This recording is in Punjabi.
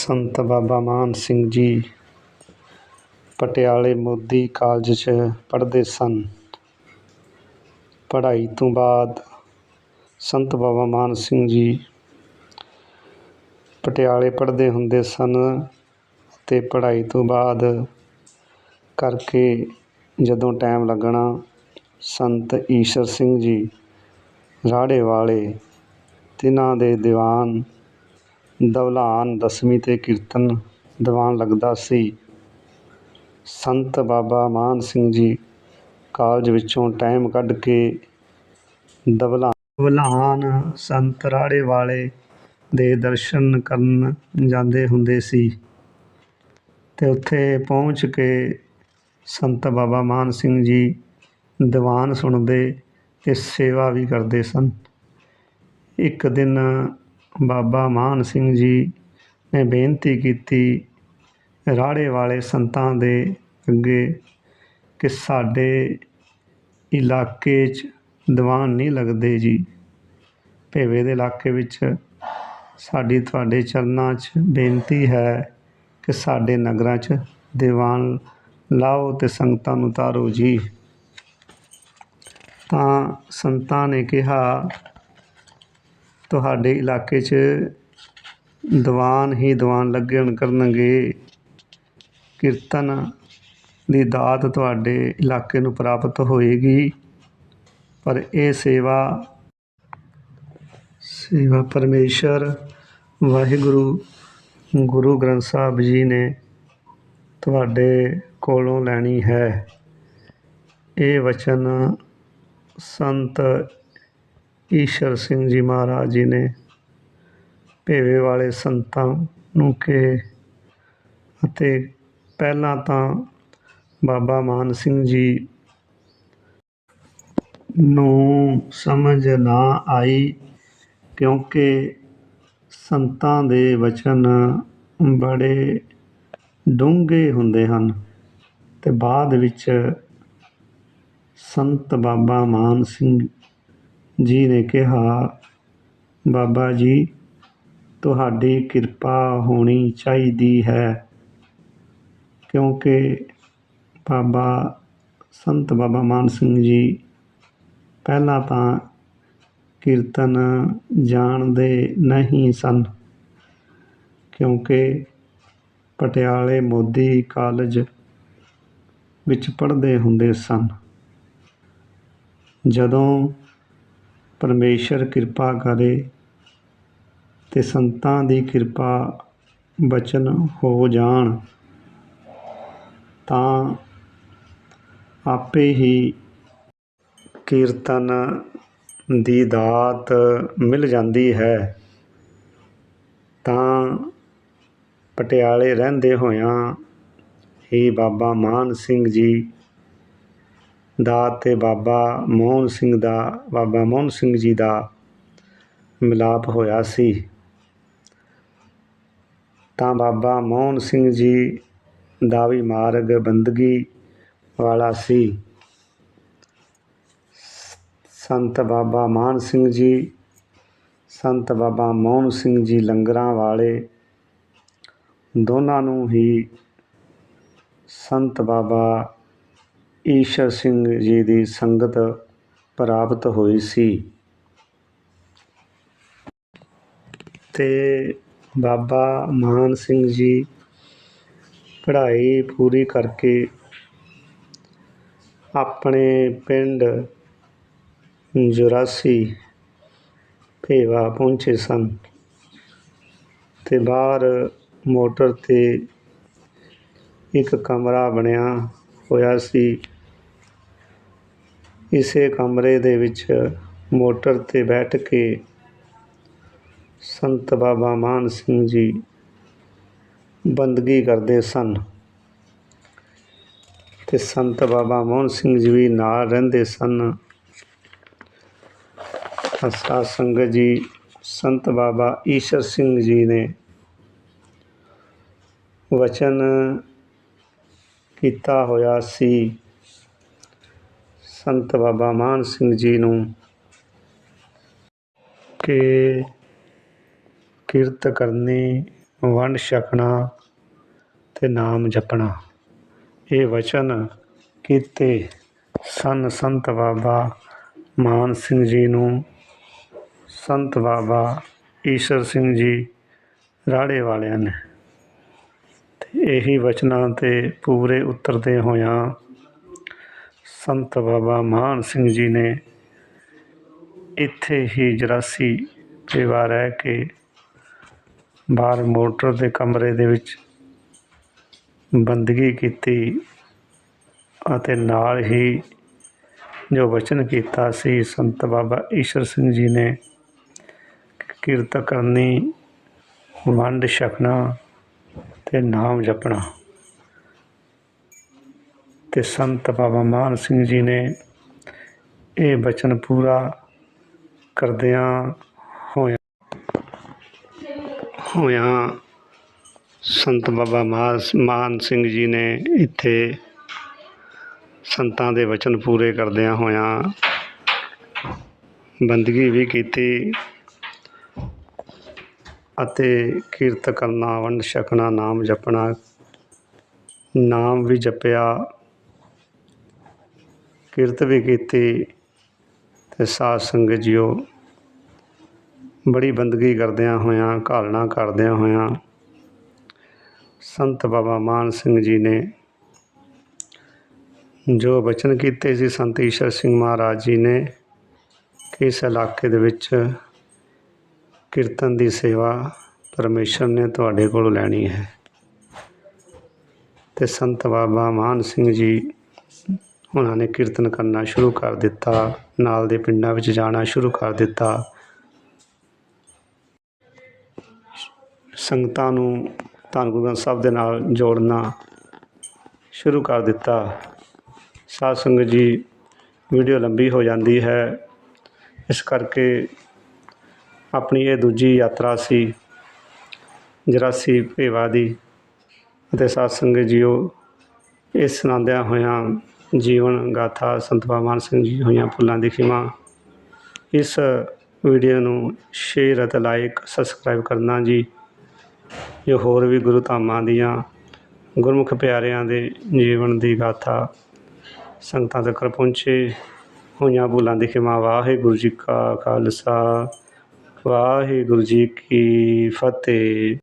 ਸੰਤ ਬਾਬਾ ਮਾਨ ਸਿੰਘ ਜੀ ਪਟਿਆਲੇ ਮੋਦੀ ਕਾਲਜ 'ਚ ਪੜ੍ਹਦੇ ਸਨ। ਪੜ੍ਹਾਈ ਤੋਂ ਬਾਅਦ ਸੰਤ ਬਾਬਾ ਮਾਨ ਸਿੰਘ ਜੀ ਪਟਿਆਲੇ ਪੜ੍ਹਦੇ ਹੁੰਦੇ ਸਨ ਅਤੇ ਪੜ੍ਹਾਈ ਤੋਂ ਬਾਅਦ ਕਰਕੇ ਜਦੋਂ ਟਾਈਮ ਲੱਗਣਾ ਸੰਤ ਈਸ਼ਰ ਸਿੰਘ ਜੀ ਰਾੜੇ ਵਾਲੇ ਤਿੰਨਾਂ ਦੇ ਦੀਵਾਨ ਦਵਲਾਨ ਦਸਵੀਂ 'ਤੇ ਕੀਰਤਨ ਦੀਵਾਨ ਲੱਗਦਾ ਸੀ। ਸੰਤ ਬਾਬਾ ਮਾਨ ਸਿੰਘ ਜੀ ਕਾਲਜ ਵਿੱਚੋਂ ਟਾਈਮ ਕੱਢ ਕੇ ਦਵਲਾ ਦਵਲਾਨ ਸੰਤ ਰਾੜੇ ਵਾਲੇ ਦੇ ਦਰਸ਼ਨ ਕਰਨ ਜਾਂਦੇ ਹੁੰਦੇ ਸੀ। ਅਤੇ ਉੱਥੇ ਪਹੁੰਚ ਕੇ ਸੰਤ ਬਾਬਾ ਮਾਨ ਸਿੰਘ ਜੀ ਦੀਵਾਨ ਸੁਣਦੇ ਅਤੇ ਸੇਵਾ ਵੀ ਕਰਦੇ ਸਨ। ਇੱਕ ਦਿਨ ਬਾਬਾ ਮਾਨ ਸਿੰਘ ਜੀ ਨੇ ਬੇਨਤੀ ਕੀਤੀ ਰਾੜੇ ਵਾਲੇ ਸੰਤਾਂ ਦੇ ਅੱਗੇ ਕਿ ਸਾਡੇ ਇਲਾਕੇ 'ਚ ਦੀਵਾਨ ਨਹੀਂ ਲੱਗਦੇ ਜੀ। ਭੇਵੇ ਦੇ ਇਲਾਕੇ ਵਿੱਚ ਸਾਡੀ ਤੁਹਾਡੇ ਚਰਨਾਂ 'ਚ ਬੇਨਤੀ ਹੈ ਕਿ ਸਾਡੇ ਨਗਰਾਂ 'ਚ ਦੀਵਾਨ ਲਾਓ ਅਤੇ ਸੰਗਤਾਂ ਨੂੰ ਤਾਰੋ ਜੀ। ਤਾਂ ਸੰਤਾਂ ਨੇ ਕਿਹਾ ਤੁਹਾਡੇ ਇਲਾਕੇ 'ਚ ਦੀਵਾਨ ਹੀ ਦੀਵਾਨ ਲੱਗਣ ਕਰਨਗੇ। ਕੀਰਤਨ ਦੀ ਦਾਤ ਤੁਹਾਡੇ ਇਲਾਕੇ ਨੂੰ ਪ੍ਰਾਪਤ ਹੋਏਗੀ। ਪਰ ਇਹ ਸੇਵਾ ਸੇਵਾ ਪਰਮੇਸ਼ਰ ਵਾਹਿਗੁਰੂ, ਗੁਰੂ ਗ੍ਰੰਥ ਸਾਹਿਬ ਜੀ ਨੇ ਤੁਹਾਡੇ ਕੋਲੋਂ ਲੈਣੀ ਹੈ। ਇਹ ਵਚਨ ਸੰਤ ਈਸ਼ਰ ਸਿੰਘ ਜੀ ਮਹਾਰਾਜ ਜੀ ਨੇ ਭੇਵੇ ਵਾਲੇ ਸੰਤਾਂ ਨੂੰ ਕਿ ਅਤੇ ਪਹਿਲਾਂ ਤਾਂ ਬਾਬਾ ਮਾਨ ਸਿੰਘ ਜੀ ਨੂੰ ਸਮਝ ਨਾ ਆਈ ਕਿਉਂਕਿ ਸੰਤਾਂ ਦੇ ਵਚਨ ਬੜੇ ਡੂੰਘੇ ਹੁੰਦੇ ਹਨ ਅਤੇ ਬਾਅਦ ਵਿੱਚ ਸੰਤ ਬਾਬਾ ਮਾਨ ਸਿੰਘ ਜੀ ਨੇ ਕਿਹਾ, ਬਾਬਾ ਜੀ, ਤੁਹਾਡੀ ਕਿਰਪਾ ਹੋਣੀ ਚਾਹੀਦੀ ਹੈ, ਕਿਉਂਕਿ ਬਾਬਾ ਸੰਤ ਬਾਬਾ ਮਾਨ ਸਿੰਘ ਜੀ ਪਹਿਲਾਂ ਤਾਂ ਕੀਰਤਨ ਜਾਣਦੇ ਨਹੀਂ ਸਨ, ਕਿਉਂਕਿ ਪਟਿਆਲੇ ਮੋਦੀ ਕਾਲਜ ਵਿੱਚ ਪੜ੍ਹਦੇ ਹੁੰਦੇ ਸਨ। ਜਦੋਂ ਪਰਮੇਸ਼ਰ ਕਿਰਪਾ ਕਰੇ ਅਤੇ ਸੰਤਾਂ ਦੀ ਕਿਰਪਾ ਬਚਨ ਹੋ ਜਾਣ, ਤਾਂ ਆਪੇ ਹੀ ਕੀਰਤਨ ਦੀ ਦਾਤ ਮਿਲ ਜਾਂਦੀ ਹੈ। ਤਾਂ ਪਟਿਆਲੇ ਰਹਿੰਦੇ ਹੋਇਆਂ ਹੀ ਬਾਬਾ ਮਾਨ ਸਿੰਘ ਜੀ ਦਾ ਅਤੇ ਬਾਬਾ ਮੋਹਨ ਸਿੰਘ ਦਾ, ਬਾਬਾ ਮੋਹਨ ਸਿੰਘ ਜੀ ਦਾ ਮਿਲਾਪ ਹੋਇਆ ਸੀ। ਤਾਂ ਬਾਬਾ ਮੋਹਨ ਸਿੰਘ ਜੀ ਦਾ ਵੀ ਮਾਰਗ ਬੰਦਗੀ ਵਾਲਾ ਸੀ। ਸੰਤ ਬਾਬਾ ਮਾਨ ਸਿੰਘ ਜੀ, ਸੰਤ ਬਾਬਾ ਮੋਹਨ ਸਿੰਘ ਜੀ ਲੰਗਰਾਂ ਵਾਲੇ ਦੋਨਾਂ ਨੂੰ ਹੀ ਸੰਤ ਬਾਬਾ ਈਸ਼ਰ ਸਿੰਘ ਜੀ ਦੀ ਸੰਗਤ ਪ੍ਰਾਪਤ ਹੋਈ ਸੀ। ਤੇ ਬਾਬਾ ਮਾਨ ਸਿੰਘ ਜੀ ਪੜ੍ਹਾਈ ਪੂਰੀ ਕਰਕੇ ਆਪਣੇ ਪਿੰਡ ਜੁਰਾਸੀ ਭੇਵਾ ਪਹੁੰਚੇ ਸਨ ਤੇ ਬਾਹਰ ਮੋਟਰ ਤੇ ਇੱਕ ਕਮਰਾ ਬਣਿਆ ਹੋਇਆ ਸੀ। ਇਸੇ ਕਮਰੇ ਦੇ ਵਿੱਚ ਮੋਟਰ ਤੇ ਬੈਠ ਕੇ ਸੰਤ ਬਾਬਾ ਮਾਨ ਸਿੰਘ ਜੀ ਬੰਦਗੀ ਕਰਦੇ ਸਨ। ਤੇ ਸੰਤ ਬਾਬਾ ਮੋਹਨ ਸਿੰਘ ਜੀ ਵੀ ਨਾਲ ਰਹਿੰਦੇ ਸਨ। ਸਾਧ ਸੰਗਤ ਜੀ, ਸੰਤ ਬਾਬਾ ਈਸ਼ਰ ਸਿੰਘ ਜੀ ਨੇ ਵਚਨ ਕੀਤਾ ਹੋਇਆ ਸੀ। ਸੰਤ ਬਾਬਾ ਮਾਨ ਸਿੰਘ ਜੀ ਨੂੰ ਕਿ ਕਿਰਤ ਕਰਨੀ, ਵੰਡ ਛਕਣਾ ਤੇ ਨਾਮ ਜਪਣਾ। ਇਹ ਵਚਨ ਕੀਤੇ ਸਨ ਸੰਤ ਬਾਬਾ ਮਾਨ ਸਿੰਘ ਜੀ ਨੂੰ। ਸੰਤ ਬਾਬਾ ਈਸ਼ਰ ਸਿੰਘ ਜੀ ਰਾੜੇ ਵਾਲਿਆਂ ਨੇ। ਤੇ ਇਹੀ ਵਚਨਾਂ ਤੇ ਪੂਰੇ ਉਤਰਦੇ ਹੋਇਆਂ ਸੰਤ ਬਾਬਾ ਮਾਨ ਸਿੰਘ ਜੀ ਨੇ ਇੱਥੇ ਹੀ ਜਰਾਸੀ ਪਰਿਵਾਰ ਰਹਿ ਕੇ ਬਾਹਰ ਮੋਟਰ ਦੇ ਕਮਰੇ ਦੇ ਵਿੱਚ ਬੰਦਗੀ ਕੀਤੀ ਅਤੇ ਨਾਲ ਹੀ ਜੋ ਵਚਨ ਕੀਤਾ ਸੀ, ਸੰਤ ਬਾਬਾ ਈਸ਼ਰ ਸਿੰਘ ਜੀ ਨੇ ਕਿਰਤ ਕਰਨੀ, ਵੰਡ ਛਕਣਾ ਤੇ ਨਾਮ ਜਪਣਾ। ਤੇ ਸੰਤ ਬਾਬਾ ਮਾਨ ਸਿੰਘ ਜੀ ਨੇ ਇਹ ਬਚਨ ਪੂਰਾ ਕਰਦਿਆਂ ਹੋਇਆਂ, ਹੋਇਆ ਸੰਤ ਬਾਬਾ ਮਾਸ ਮਾਨ ਸਿੰਘ ਜੀ ਨੇ ਇੱਥੇ ਸੰਤਾਂ ਦੇ ਵਚਨ ਪੂਰੇ ਕਰਦਿਆਂ ਹੋਇਆਂ ਬੰਦਗੀ ਵੀ ਕੀਤੀ ਅਤੇ ਕੀਰਤ ਕਰਨਾ ਵੰਡ ਛਕਣਾ ਨਾਮ ਜਪਣਾ, ਨਾਮ ਵੀ ਜਪਿਆ। ਕਿਰਤ ਵੀ ਕੀਤੀ ਤੇ ਸਾਧ ਸੰਗਤ ਜੀਓ ਬੜੀ ਬੰਦਗੀ ਕਰਦਿਆਂ ਹੋਇਆਂ, ਘਾਲਣਾ ਕਰਦਿਆਂ ਹੋਇਆਂ ਸੰਤ ਬਾਬਾ ਮਾਨ ਸਿੰਘ ਜੀ ਨੇ ਜੋ ਬਚਨ ਕੀਤੇ ਸੀ ਸੰਤ ਈਸ਼ਰ ਸਿੰਘ ਮਹਾਰਾਜ ਜੀ ਨੇ ਕਿ ਇਸ ਇਲਾਕੇ ਦੇ ਵਿੱਚ ਕੀਰਤਨ ਦੀ ਸੇਵਾ ਪਰਮੇਸ਼ਰ ਨੇ ਤੁਹਾਡੇ ਕੋਲੋਂ ਲੈਣੀ ਹੈ। ਤੇ ਸੰਤ ਬਾਬਾ ਮਾਨ ਸਿੰਘ ਜੀ ਉਹਨਾਂ ਨੇ ਕੀਰਤਨ ਕਰਨਾ ਸ਼ੁਰੂ ਕਰ ਦਿੱਤਾ, ਨਾਲ ਦੇ ਪਿੰਡਾਂ ਵਿੱਚ ਜਾਣਾ ਸ਼ੁਰੂ ਕਰ ਦਿੱਤਾ। ਸੰਗਤਾਂ ਨੂੰ ਧੰਨ ਗੁਰੂ ਗ੍ਰੰਥ ਸਾਹਿਬ ਦੇ ਨਾਲ ਜੋੜਨਾ ਸ਼ੁਰੂ ਕਰ ਦਿੱਤਾ। ਸਾਧ ਸੰਗਤ ਜੀ, ਵੀਡੀਓ ਲੰਬੀ ਹੋ ਜਾਂਦੀ ਹੈ। ਇਸ ਕਰਕੇ ਆਪਣੀ ਇਹ ਦੂਜੀ ਯਾਤਰਾ ਸੀ, ਜਰਾਸੀ ਭੇਵਾ ਦੀ। ਅਤੇ ਸਾਧ ਸੰਗਤ ਜੀਓ, ਇਸ ਸੁਣਾਉਂਦਿਆਂ ਹੋਇਆਂ ਜੀਵਨ ਗਾਥਾ ਸੰਤ ਬਾਬਾ ਸਿੰਘ ਜੀ ਹੋਈਆਂ ਫੁੱਲਾਂ ਦੀ ਖਿਮਾ। ਇਸ ਵੀਡੀਓ ਨੂੰ ਸ਼ੇਅਰ ਅਤੇ ਲਾਈਕ ਸਬਸਕ੍ਰਾਈਬ ਕਰਨਾ ਜੀ। ਜੋ ਹੋਰ ਵੀ ਗੁਰੂ ਧਾਮਾਂ ਦੀਆਂ ਗੁਰਮੁਖ ਪਿਆਰਿਆਂ ਦੇ ਜੀਵਨ ਦੀ ਗਾਥਾ ਸੰਗਤਾਂ ਤੱਕ ਪਹੁੰਚੇ ਹੋਈਆਂ ਭੁੱਲਾਂ ਦੀ ਖਿਮਾ। ਵਾਹਿਗੁਰੂ ਜੀ ਕਾ ਖਾਲਸਾ। ਵਾਹਿਗੁਰੂ ਜੀ ਕੀ ਫਤਿਹ।